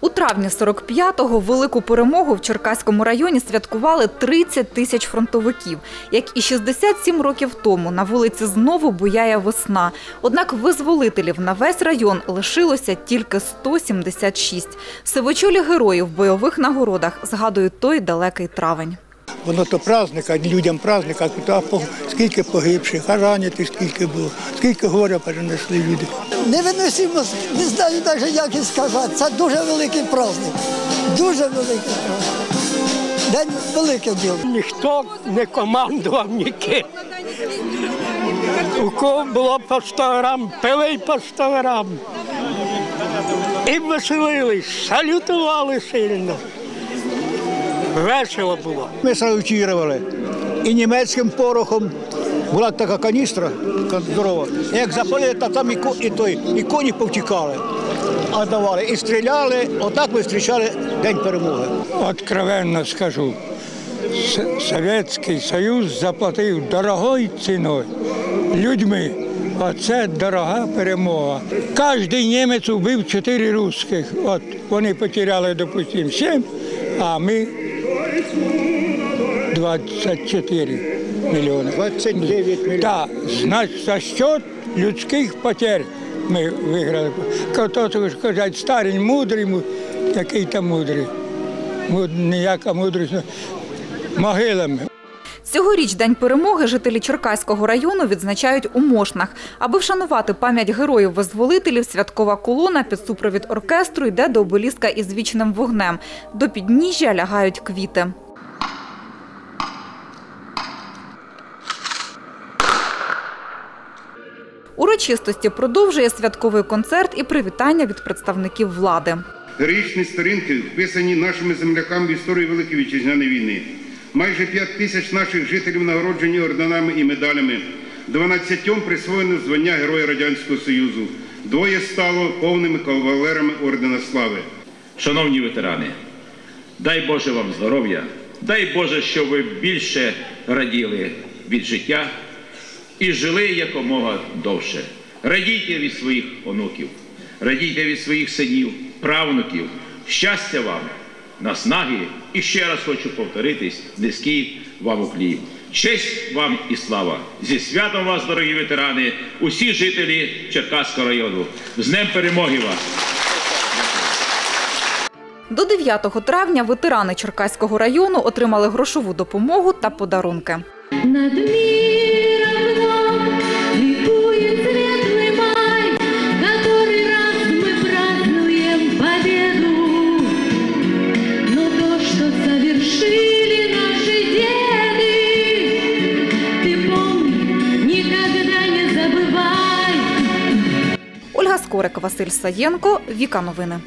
У травні 45-го велику перемогу в Черкаському районі святкували 30 тисяч фронтовиків. Як і 67 років тому на вулиці знову буяє весна. Однак визволителів на весь район лишилося тільки 176. Сивочолі героїв в бойових нагородах згадують той далекий травень. Воно то праздник, людям праздник, а скільки погибших, а ранених скільки було, скільки горя перенесли люди. Невиносимо, не знаю навіть, як і сказати. Це дуже великий праздник. Дуже великий праздник. День велике діло. Ніхто не командував ніким. У кого було по 100 грам, пили по 100 грам. І веселились, салютували сильно. Весело було. Ми салютували. І німецьким порохом була така каністра, здорова. Як запалили, та там і, і, той, і коні повтікали. А давали, і стріляли, отак ми зустрічали День перемоги. Откровенно скажу, Совєтський Союз заплатив дорогою ціною людьми. Оце дорога перемога. Кожен німець убив чотири русських. От вони потеряли, допустимо, сім, а ми 24 мільйони. 29 мільйонів. Так, значить, за счет людських потерь ми виграли. Хто кажуть, старий мудрий, му- який там мудрий. Ніяка мудрість. Могилами. Цьогоріч День перемоги жителі Черкаського району відзначають у Мошнах. Аби вшанувати пам'ять героїв-визволителів, святкова колона під супровід оркестру йде до обеліска із вічним вогнем. До підніжжя лягають квіти. Урочистості продовжує святковий концерт і привітання від представників влади. Героїчні сторінки вписані нашими земляками в історію Великої Вітчизняної війни. Майже 5 тисяч наших жителів нагороджені орденами і медалями. 12 присвоєно звання Героя Радянського Союзу. Двоє стало повними кавалерами Ордена Слави. Шановні ветерани, дай Боже вам здоров'я, дай Боже, щоб ви більше раділи від життя і жили якомога довше. Радійте від своїх онуків, радійте від своїх синів, правнуків. Щастя вам, наснаги і ще раз хочу повторитись, низький вам уклін. Честь вам і слава! Зі святом вас, дорогі ветерани, усі жителі Черкаського району. З Днем перемоги вас! До 9 травня ветерани Черкаського району отримали грошову допомогу та подарунки. Скорик, Василь Саєнко, Віка Новини.